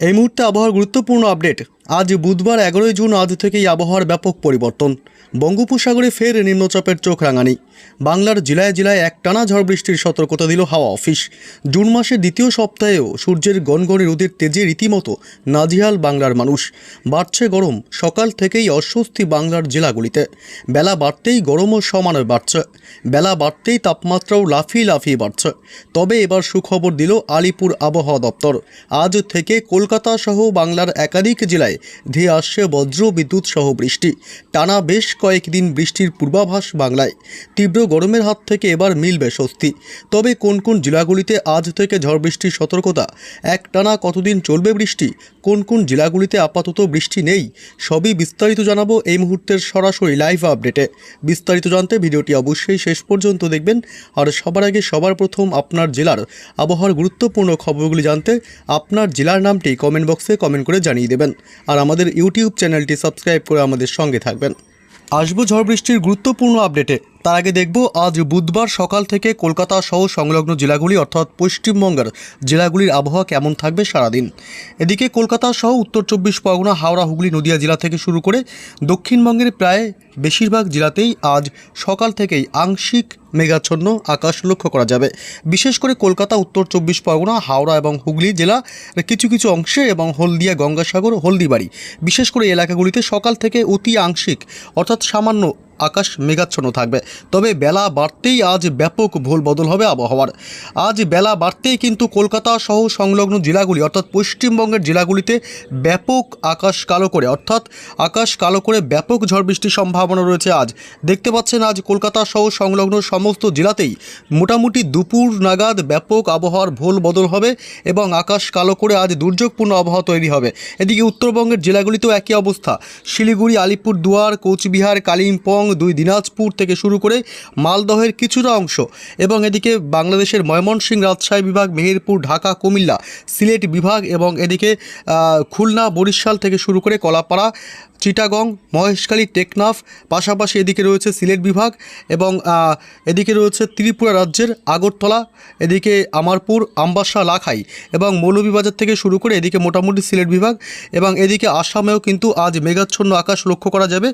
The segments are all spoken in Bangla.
এই মুহূর্তে আবহাওয়ার গুরুত্বপূর্ণ আপডেট। আজ বুধবার এগারোই জুন আজ থেকেই আবহাওয়ার ব্যাপক পরিবর্তন। বঙ্গোপসাগরে ফের নিম্নচাপের চোখ রাঙানি। বাংলার জেলায় জেলায় একটানা ঝড় বৃষ্টির সতর্কতা দিল হাওয়া অফিস। জুন মাসের দ্বিতীয় সপ্তাহেও সূর্যের গনগনে রোদের তেজে রীতিমতো নাজিহাল বাংলার মানুষ। বাড়ছে গরম, সকাল থেকেই অস্বস্তি বাংলার জেলাগুলিতে। বেলা বাড়তেই গরমও সমানে বাড়ছে। বেলা বাড়তেই তাপমাত্রাও লাফিয়ে লাফিয়ে বাড়ছে। তবে এবার সুখবর দিল আলিপুর আবহাওয়া দপ্তর। আজ থেকে কলকাতা সহ বাংলার একাধিক জেলায় ধেয়ে আসছে বজ্র বিদ্যুৎ সহ বৃষ্টি। টানা বেশ কয়েকদিন বৃষ্টির পূর্বাভাস বাংলায়। তীব্র গরমের হাত থেকে এবার মিলবে স্বস্তি। তবে কোন কোন জেলাগুলিতে আজ থেকে ঝড় বৃষ্টির সতর্কতা এক টানা কতদিন চলবে বৃষ্টি, কোন কোন জেলাগুলিতে আপাতত বৃষ্টি নেই, সবই বিস্তারিত জানাব এই মুহূর্তের সরাসরি লাইভ আপডেটে। বিস্তারিত জানতে ভিডিওটি অবশ্যই শেষ পর্যন্ত দেখবেন। আর সবার আগে সবার প্রথম আপনার জেলার আবহাওয়ার গুরুত্বপূর্ণ খবরগুলি জানতে আপনার জেলার নামটি কমেন্ট বক্সে কমেন্ট করে জানিয়ে দেবেন। আর আমাদের ইউটিউব চ্যানেলটি সাবস্ক্রাইব করে আমাদের সঙ্গে থাকবেন। আসব ঝড় বৃষ্টির গুরুত্বপূর্ণ আপডেটে তার আগে দেখব, আজ বুধবার সকাল থেকে কলকাতা সহ সংলগ্ন জেলাগুলি, অর্থাৎ পশ্চিমবঙ্গের জেলাগুলির আবহাওয়া কেমন থাকবে সারাদিন। এদিকে কলকাতা সহ উত্তর চব্বিশ পরগনা, হাওড়া, হুগলি, নদিয়া জেলা থেকে শুরু করে দক্ষিণবঙ্গের প্রায় বেশিরভাগ জেলাতেই আজ সকাল থেকেই আংশিক মেঘাচ্ছন্ন আকাশ লক্ষ্য করা যাবে। বিশেষ করে কলকাতা, উত্তর চব্বিশ পরগনা, হাওড়া এবং হুগলি জেলা কিছু কিছু অংশে এবং হলদিয়া, গঙ্গাসাগর, হলদিবাড়ি। বিশেষ করে এলাকাগুলিতে সকাল থেকে অতি আংশিক, অর্থাৎ সামান্য আকাশ মেঘাচ্ছন্ন থাকবে। তবে বেলা বাড়তেই আজ ব্যাপক ভুল বদল হবে আবহাওয়ার। আজ বেলা বাড়তেই কিন্তু কলকাতা সহ সংলগ্ন জেলাগুলি, অর্থাৎ পশ্চিমবঙ্গের জেলাগুলিতে ব্যাপক আকাশ কালো করে, অর্থাৎ আকাশ কালো করে ব্যাপক ঝড় বৃষ্টির সম্ভাবনা রয়েছে আজ। দেখতে পাচ্ছেন আজ কলকাতা সহ সংলগ্ন সমস্ত জেলাতেই মোটামুটি দুপুর নাগাদ ব্যাপক আবহাওয়ার ভুল বদল হবে এবং আকাশ কালো করে আজ দুর্যোগপূর্ণ আবহাওয়া তৈরি হবে। এদিকে উত্তরবঙ্গের জেলাগুলিতেও একই অবস্থা। শিলিগুড়ি আলিপুর দুয়ার কোচবিহার, কালিম্পং দুই দিনাজপুর থেকে শুরু করে মালদহের কিছুটা অংশ এবং এদিকে বাংলাদেশের ময়মনসিংহ রাজশাহী বিভাগ, মেহেরপুর, ঢাকা, কুমিল্লা, সিলেট বিভাগ এবং এদিকে খুলনা, বরিশাল থেকে শুরু করে কলাপাড়া চিটাগং, মহেশখালী, টেকনাফ, পাশাপাশি এদিকে রয়েছে সিলেট বিভাগ এবং এদিকে রয়েছে ত্রিপুরা রাজ্যের আগরতলা, এদিকে আমারপুর, আমবাসা, লাখাই এবং মৌলভীবাজার থেকে শুরু করে এদিকে মোটামুটি সিলেট বিভাগ এবং এদিকে আসামেও কিন্তু আজ মেঘাচ্ছন্ন আকাশ লক্ষ্য করা যাবে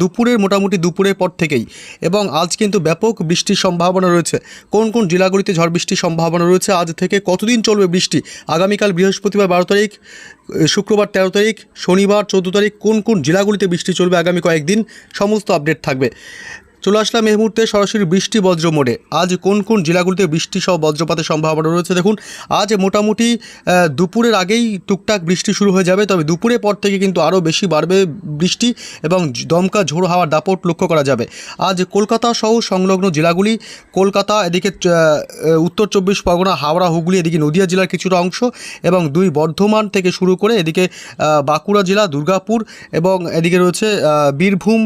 দুপুরের মোটামুটি দুপুরের পর থেকেই এবং আজ কিন্তু ব্যাপক বৃষ্টির সম্ভাবনা রয়েছে। কোন কোন জেলাগুলিতে ঝড় বৃষ্টির সম্ভাবনা রয়েছে? আজ থেকে কতদিন চলবে বৃষ্টি? আগামীকাল বৃহস্পতিবার বারো তারিখ। শুক্রবার তেরো তারিখ, শনিবার চোদ্দ তারিখ কোন কোন জেলাগুলিতে বৃষ্টি চলবে আগামী কয়েকদিন, সমস্ত আপডেট থাকবে। চলে আসলাম এই মুহূর্তে সরাসরি বৃষ্টি বজ্র মোড়ে। আজ কোন কোন জেলাগুলিতে বৃষ্টি সহ বজ্রপাতের সম্ভাবনা রয়েছে দেখুন, আজ মোটামুটি দুপুরের আগেই টুকটাক বৃষ্টি শুরু হয়ে যাবে, তবে দুপুরের পর থেকে কিন্তু আরও বেশি বাড়বে বৃষ্টি এবং দমকা ঝোড়ো হাওয়ার দাপট লক্ষ্য করা যাবে। আজ কলকাতা সহ সংলগ্ন জেলাগুলি, কলকাতা, এদিকে উত্তর চব্বিশ পরগনা, হাওড়া, হুগলি, এদিকে নদিয়া জেলার কিছুটা অংশ এবং দুই বর্ধমান থেকে শুরু করে এদিকে বাঁকুড়া জেলা, দুর্গাপুর এবং এদিকে রয়েছে বীরভূম,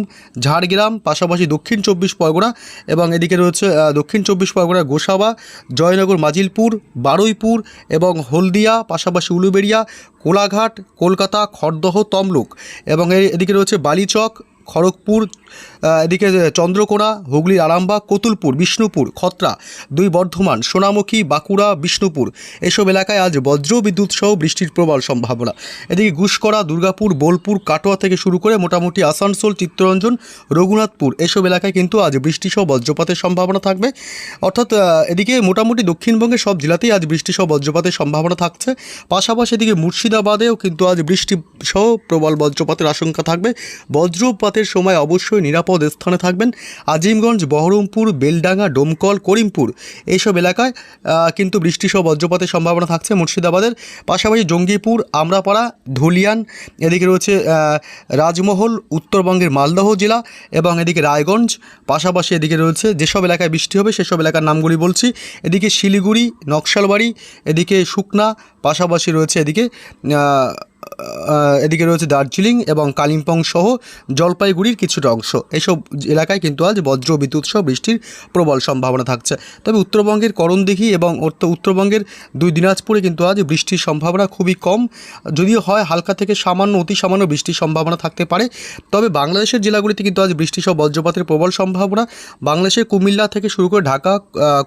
ঝাড়গ্রাম, পাশাপাশি দক্ষিণ চব্বিশ পরগনা এবং এদিকে রয়েছে দক্ষিণ চব্বিশ পরগনা গোসাবা, জয়নগর মাজিলপুর, বারুইপুর এবং হলদিয়া, পাশাপাশি উলুবেড়িয়া, কোলাঘাট, কলকাতা, খড়দহ, তমলুক এবং এদিকে রয়েছে বালিচক খড়গপুর এদিকে চন্দ্রকোনা, হুগলির আরামবাগ, কতুলপুর, বিষ্ণুপুর, খত্রা, দুই বর্ধমান, সোনামুখী, বাঁকুড়া, বিষ্ণুপুর, এসব এলাকায় আজ বজ্র বিদ্যুৎ সহ বৃষ্টির প্রবল সম্ভাবনা। এদিকে গুসকরা দুর্গাপুর, বোলপুর, কাটোয়া থেকে শুরু করে মোটামুটি আসানসোল, চিত্তরঞ্জন, রঘুনাথপুর এসব এলাকায় কিন্তু আজ বৃষ্টি সহ বজ্রপাতের সম্ভাবনা থাকবে। অর্থাৎ এদিকে মোটামুটি দক্ষিণবঙ্গের সব জেলাতেই আজ বৃষ্টি সহ বজ্রপাতের সম্ভাবনা থাকছে। পাশাপাশি এদিকে মুর্শিদাবাদেও কিন্তু আজ বৃষ্টি সহ প্রবল বজ্রপাতের আশঙ্কা থাকবে। বজ্রপাতের সময় অবশ্যই নিরাপদ স্থানে থাকবেন। আজিমগঞ্জ, বহরমপুর, বেলডাঙ্গা, ডোমকল, করিমপুর এইসব এলাকায় কিন্তু বৃষ্টি সহ বজ্রপাতের সম্ভাবনা থাকছে মুর্শিদাবাদের। পাশাপাশি জঙ্গিপুর, আমরাপাড়া, ধুলিয়ান, এদিকে রয়েছে রাজমহল, উত্তরবঙ্গের মালদহ জেলা এবং এদিকে রায়গঞ্জ। পাশাপাশি এদিকে রয়েছে, যেসব এলাকায় বৃষ্টি হবে সেসব এলাকার নামগুলি বলছি। এদিকে শিলিগুড়ি, নকশালবাড়ি, এদিকে শুকনা, পাশাপাশি রয়েছে এদিকে এদিকে রয়েছে দার্জিলিং এবং কালিম্পং সহ জলপাইগুড়ির কিছুটা অংশ। এসব এলাকায় কিন্তু আজ বজ্র বিদ্যুৎ সহ বৃষ্টির প্রবল সম্ভাবনা থাকছে। তবে উত্তরবঙ্গের করণদিঘি এবং উত্তর- উত্তরবঙ্গের দুই দিনাজপুরে কিন্তু আজ বৃষ্টির সম্ভাবনা খুবই কম। যদিও হয় হালকা থেকে সামান্য, অতি সামান্য বৃষ্টির সম্ভাবনা থাকতে পারে। তবে বাংলাদেশের জেলাগুলিতে কিন্তু আজ বৃষ্টি সহ বজ্রপাতের প্রবল সম্ভাবনা। বাংলাদেশের কুমিল্লা থেকে শুরু করে ঢাকা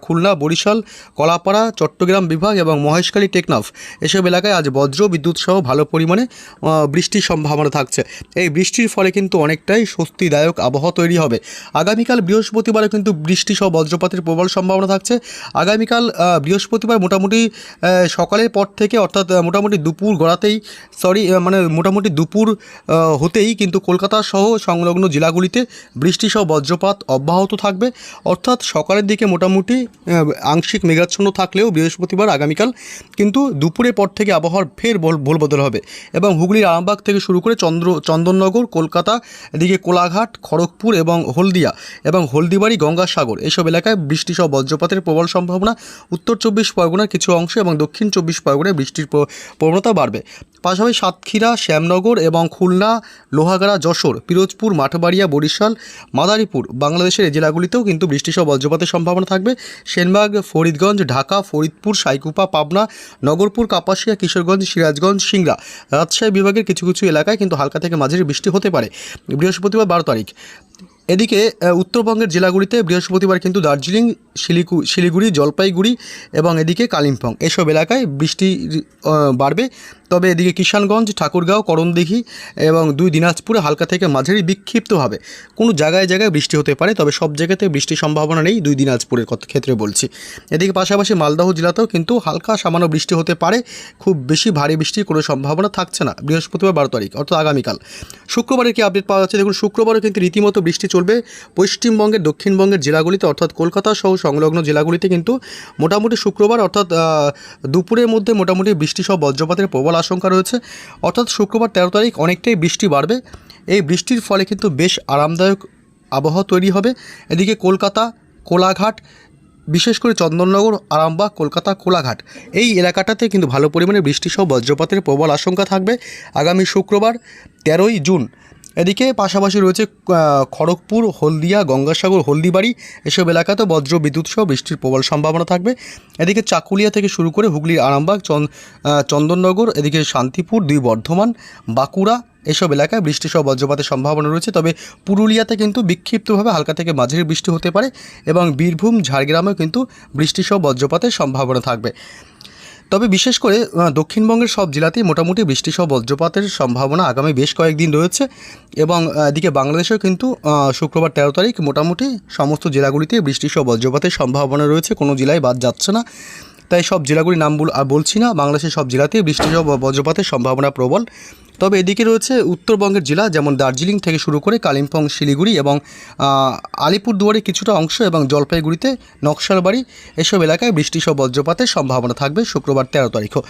খুলনা, বরিশাল, কলাপাড়া, চট্টগ্রাম বিভাগ এবং মহেশখালী, টেকনাফ এসব এলাকায় আজ বজ্র বিদ্যুৎ সহ ভালো পরিমাণে আহ, বৃষ্টির সম্ভাবনা থাকছে। এই বৃষ্টির ফলে কিন্তু অনেকটাই স্বস্তিদায়ক আবহাওয়া তৈরি হবে। আগামীকাল বৃহস্পতিবারে কিন্তু বৃষ্টি সহ বজ্রপাতের প্রবল সম্ভাবনা থাকছে। আগামীকাল বৃহস্পতিবার মোটামুটি সকালের পর থেকে অর্থাৎ মোটামুটি দুপুর গড়াতেই সরি মানে মোটামুটি দুপুর হতেই কিন্তু কলকাতা সহ সংলগ্ন জেলাগুলিতে বৃষ্টি সহ বজ্রপাত অব্যাহত থাকবে। অর্থাৎ সকালের দিকে মোটামুটি আংশিক মেঘাচ্ছন্ন থাকলেও বৃহস্পতিবার আগামীকাল কিন্তু দুপুরের পর থেকে আবহাওয়ার ফের বল- ভোলবদল হবে। এবং হুগলির আরামবাগ থেকে শুরু করে চন্দ্র, চন্দননগর, কলকাতা, এদিকে কোলাঘাট, খড়গপুর এবং হলদিয়া এবং হলদিবাড়ি, গঙ্গাসাগর। এসব এলাকায় বৃষ্টি সহ বজ্রপাতের প্রবল সম্ভাবনা। উত্তর চব্বিশ পরগনার কিছু অংশ এবং দক্ষিণ চব্বিশ পরগনায় বৃষ্টির প্র- প্রবণতা বাড়বে। পাশাপাশি সাতক্ষীরা, শ্যামনগর এবং খুলনা, লোহাগাড়া, যশোর, পিরোজপুর, মাঠবাড়িয়া, বরিশাল, মাদারীপুর বাংলাদেশের এই জেলাগুলিতেও কিন্তু বৃষ্টি বৃষ্টিসহ বজ্রপাতের সম্ভাবনা থাকবে। সেনবাগ, ফরিদগঞ্জ, ঢাকা, ফরিদপুর, সাইকুপা, পাবনা, নগরপুর, কাপাসিয়া, কিশোরগঞ্জ, সিরাজগঞ্জ, সিংড়া রাজশাহী বিভাগের কিছু কিছু এলাকায় কিন্তু হালকা থেকে মাঝারি বৃষ্টি হতে পারে। বৃহস্পতিবার বারো তারিখ। এদিকে উত্তরবঙ্গের জেলাগুলিতে বৃহস্পতিবার কিন্তু দার্জিলিং শিলিগু শিলিগুড়ি, জলপাইগুড়ি এবং এদিকে কালিম্পং। এসব এলাকায় বৃষ্টি বাড়বে। তবে এদিকে কিষানগঞ্জ, ঠাকুরগাঁও, করণদিঘি এবং দুই দিনাজপুরে হালকা থেকে মাঝারি বিক্ষিপ্তভাবে। কোনো জায়গায় জায়গায় বৃষ্টি হতে পারে, তবে সব জায়গাতে বৃষ্টির সম্ভাবনা নেই, দুই দিনাজপুরের ক্ষেত্রে বলছি। এদিকে পাশাপাশি মালদহ জেলাতেও কিন্তু হালকা সামান্য বৃষ্টি হতে পারে, খুব বেশি ভারী বৃষ্টির কোনো সম্ভাবনা থাকছে না, বৃহস্পতিবার বারো তারিখ, অর্থাৎ আগামীকাল। শুক্রবারে কি আপডেট পাওয়া যাচ্ছে? দেখুন, শুক্রবারও কিন্তু রীতিমতো বৃষ্টি চলবে পশ্চিমবঙ্গের, দক্ষিণবঙ্গের জেলাগুলিতে, অর্থাৎ কলকাতা সহ সংলগ্ন জেলাগুলিতে কিন্তু মোটামুটি শুক্রবার অর্থাৎ দুপুরের মধ্যে মোটামুটি বৃষ্টি সহ বজ্রপাতের প্রবল আশঙ্কা রয়েছে। অর্থাৎ শুক্রবার তেরো তারিখ অনেকটাই বৃষ্টি বাড়বে। এই বৃষ্টির ফলে কিন্তু বেশ আরামদায়ক আবহাওয়া তৈরি হবে। এদিকে কলকাতা, কোলাঘাট, বিশেষ করে চন্দননগর, আরামবাগ, কলকাতা, কোলাঘাট, এই এলাকাটাতে কিন্তু ভালো পরিমাণে বৃষ্টি বৃষ্টিসহ বজ্রপাতের প্রবল আশঙ্কা থাকবে। আগামী শুক্রবার তেরোই জুন এদিকে পাশাপাশি রয়েছে খড়গপুর, হলদিয়া, গঙ্গাসাগর, হলদিবাড়ি এসব এলাকাতেও বজ্র বিদ্যুৎ সহ বৃষ্টির প্রবল সম্ভাবনা থাকবে। এদিকে চাকুলিয়া থেকে শুরু করে হুগলির আরামবাগ, চন চন্দননগর, এদিকে শান্তিপুর দুই বর্ধমান, বাঁকুড়া এসব এলাকায় বৃষ্টি সহ বজ্রপাতের সম্ভাবনা রয়েছে। তবে পুরুলিয়াতে কিন্তু বিক্ষিপ্তভাবে হালকা থেকে মাঝারি বৃষ্টি হতে পারে এবং বীরভূম, ঝাড়গ্রামেও কিন্তু বৃষ্টি সহ বজ্রপাতের সম্ভাবনা থাকবে। তবে বিশেষ করে দক্ষিণবঙ্গের সব জেলাতেই মোটামুটি বৃষ্টি সহ বজ্রপাতের সম্ভাবনা আগামী বেশ কয়েকদিন রয়েছে এবং এদিকে বাংলাদেশেও কিন্তু শুক্রবার তেরো তারিখ মোটামুটি সমস্ত জেলাগুলিতে বৃষ্টি সহ বজ্রপাতের সম্ভাবনা রয়েছে, কোনো জেলায় বাদ যাচ্ছে না। তাই সব জেলাগুলির নাম আর বলছি না, বাংলাদেশের সব জেলাতেই বৃষ্টি সহ বজ্রপাতের সম্ভাবনা প্রবল। তবে এদিকে রয়েছে উত্তরবঙ্গের জেলা, যেমন দার্জিলিং থেকে শুরু করে কালিম্পং, শিলিগুড়ি এবং আলিপুরদুয়ারের কিছুটা অংশ এবং জলপাইগুড়িতে নকশালবাড়ি, এসব এলাকায় বৃষ্টি সহ বজ্রপাতের সম্ভাবনা থাকবে শুক্রবার তেরো তারিখও।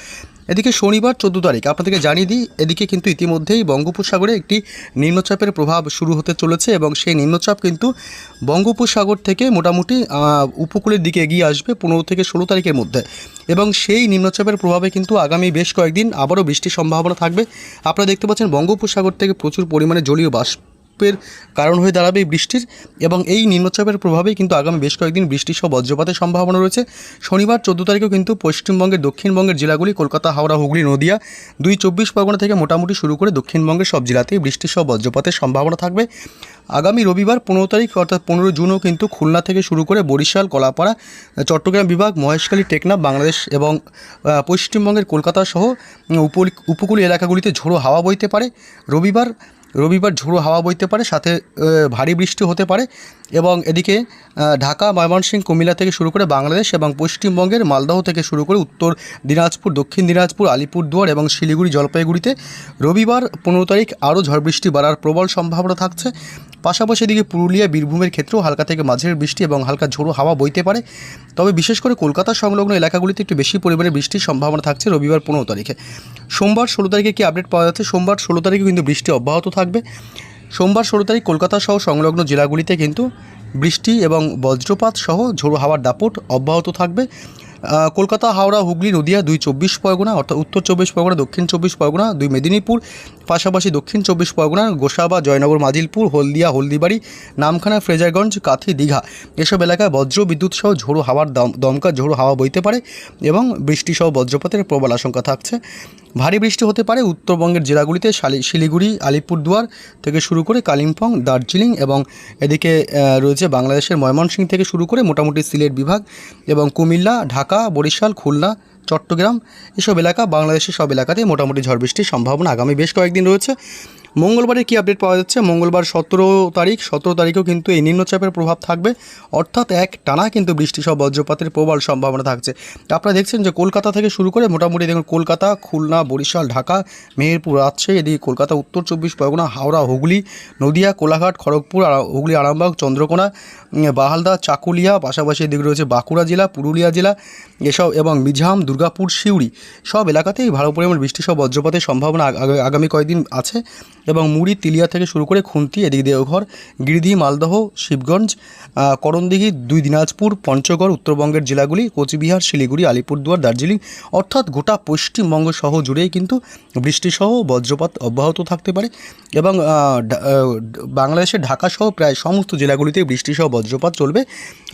এদিকে শনিবার চোদ্দ তারিখ, আপনাদেরকে জানিয়ে দিই, এদিকে কিন্তু ইতিমধ্যেই বঙ্গোপসাগরে একটি নিম্নচাপের প্রভাব শুরু হতে চলেছে এবং সেই নিম্নচাপ কিন্তু বঙ্গোপসাগর থেকে মোটামুটি উপকূলের দিকে এগিয়ে আসবে পনেরো থেকে ষোলো তারিখের মধ্যে। এবং সেই নিম্নচাপের প্রভাবে কিন্তু আগামী বেশ কয়েকদিন আবারও বৃষ্টির সম্ভাবনা থাকবে। আপনারা দেখতে পাচ্ছেন বঙ্গোপসাগর থেকে প্রচুর পরিমাণে জলীয় বাষ্প। চাপের কারণ হয়ে দাঁড়াবে এই বৃষ্টির এবং এই নিম্নচাপের প্রভাবেই কিন্তু আগামী বেশ কয়েকদিন বৃষ্টি সহ বজ্রপাতের সম্ভাবনা রয়েছে। শনিবার চোদ্দ তারিখেও কিন্তু পশ্চিমবঙ্গের, দক্ষিণবঙ্গের জেলাগুলি কলকাতা, হাওড়া, হুগলি, নদিয়া দুই চব্বিশ পরগনা থেকে মোটামুটি শুরু করে দক্ষিণবঙ্গের সব জেলাতেই বৃষ্টি সহ বজ্রপাতের সম্ভাবনা থাকবে। আগামী রবিবার পনেরো তারিখ অর্থাৎ পনেরো জুনও কিন্তু খুলনা থেকে শুরু করে বরিশাল, কলাপাড়া, চট্টগ্রাম বিভাগ, মহেশখালী, টেকনাফ, বাংলাদেশ এবং পশ্চিমবঙ্গের কলকাতা সহ উপকূলীয় এলাকাগুলিতে ঝোড়ো হাওয়া বইতে পারে। রবিবার রবিবার ঝোড়ো হাওয়া বইতে পারে, সাথে ভারী বৃষ্টি হতে পারে এবং এদিকে ঢাকা, ময়মনসিংহ, কুমিল্লা থেকে শুরু করে বাংলাদেশ এবং পশ্চিমবঙ্গের মালদহ থেকে শুরু করে উত্তর দিনাজপুর, দক্ষিণ দিনাজপুর, আলিপুরদুয়ার এবং শিলিগুড়ি জলপাইগুড়িতে রবিবার পনেরো তারিখ আরও ঝড় বৃষ্টি বাড়ার প্রবল সম্ভাবনা থাকছে। পাশাপাশি এদিকে পুরুলিয়া, বীরভূমের ক্ষেত্রেও হালকা থেকে মাঝের বৃষ্টি এবং হালকা ঝোড়ো হাওয়া বইতে পারে। তবে বিশেষ করে কলকাতা সংলগ্ন এলাকাগুলিতে একটু বেশি পরিমাণে বৃষ্টির সম্ভাবনা থাকছে রবিবার পনেরো তারিখে। সোমবার ষোলো তারিখে কি আপডেট পাওয়া যাচ্ছে? সোমবার ষোলো তারিখে কিন্তু বৃষ্টি অব্যাহত থাকবে। সোমবার ষোলো তারিখ কলকাতা সহ সংলগ্ন জেলাগুলিতে কিন্তু বৃষ্টি এবং বজ্রপাত সহ ঝোড়ো হাওয়ার দাপট অব্যাহত থাকবে। কলকাতা, হাওড়া, হুগলি, নদিয়া দুই চব্বিশ পরগনা, অর্থাৎ উত্তর চব্বিশ পরগনা, দক্ষিণ চব্বিশ পরগনা, দুই মেদিনীপুর, পাশাপাশি দক্ষিণ চব্বিশ পরগনা, গোসাবা, জয়নগর, মাজিলপুর, হলদিয়া, হলদিবাড়ি, নামখানা, ফ্রেজারগঞ্জ, কাথি, দীঘা। এসব এলাকায় বজ্র বিদ্যুৎ সহ ঝোড়ো হাওয়ার দম দমকা ঝোড়ো হাওয়া বইতে পারে এবং বৃষ্টি সহ বজ্রপাতের প্রবল আশঙ্কা থাকছে। ভারী বৃষ্টি হতে পারে উত্তরবঙ্গের জেলাগুলিতে শালি- শিলিগুড়ি, আলিপুরদুয়ার থেকে শুরু করে কালিম্পং, দার্জিলিং এবং এদিকে রয়েছে বাংলাদেশের ময়মনসিংহ থেকে শুরু করে মোটামুটি সিলেট বিভাগ এবং কুমিল্লা, ঢাকা বরিশাল, খুলনা, চট্টগ্রাম, এসব এলাকা বাংলাদেশের সব এলাকাতেই মোটামুটি ঝড় বৃষ্টির সম্ভাবনা আগামী বেশ কয়েকদিন রয়েছে। মঙ্গলবারে কি আপডেট পাওয়া যাচ্ছে? মঙ্গলবার সতেরো তারিখ, সতেরো তারিখেও কিন্তু এই নিম্নচাপের প্রভাব থাকবে। অর্থাৎ এক টানা কিন্তু বৃষ্টি সহ বজ্রপাতের প্রবল সম্ভাবনা থাকছে। আপনারা দেখছেন যে কলকাতা থেকে শুরু করে মোটামুটি দেখুন কলকাতা, খুলনা, বরিশাল, ঢাকা, মেহেরপুর, রাজশাহী, এদিকে কলকাতা, উত্তর চব্বিশ পরগনা, হাওড়া, হুগলি, নদিয়া, কোলাঘাট, খড়গপুর হুগলি, আরামবাগ, চন্দ্রকোনা বাহালদা, চাকুলিয়া, পাশাপাশি এদিকে রয়েছে বাঁকুড়া জেলা, পুরুলিয়া জেলা, এসব এবং মিঝাম দুর্গাপুর, সিউড়ি সব এলাকাতেই ভালো পরিমাণ বৃষ্টি সহ বজ্রপাতের সম্ভাবনা আগ- আগ- আগামী কয়েকদিন আছে। এবং মুড়ি, তিলিয়া থেকে শুরু করে খুন্তি, এদিকে দেওঘর গিরিদি মালদহ, শিবগঞ্জ করণদিঘি, দুই দিনাজপুর, পঞ্চগড়, উত্তরবঙ্গের জেলাগুলি, কোচবিহার, শিলিগুড়ি, আলিপুরদুয়ার, দার্জিলিং, অর্থাৎ গোটা পশ্চিমবঙ্গ সহ জুড়েই কিন্তু বৃষ্টিসহ বজ্রপাত অব্যাহত থাকতে পারে এবং বাংলাদেশের ঢাকা সহ প্রায় সমস্ত জেলাগুলিতে বৃষ্টিসহ বজ্রপাত চলবে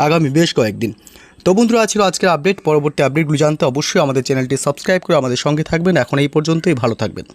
আগামী বেশ কয়েকদিন। তো বন্ধুরা ছিল আজকের আপডেট। পরবর্তী আপডেটগুলি জানতে অবশ্যই আমাদের চ্যানেলটি সাবস্ক্রাইব করে আমাদের সঙ্গে থাকবেন। এখন এই পর্যন্তই, ভালো থাকবেন।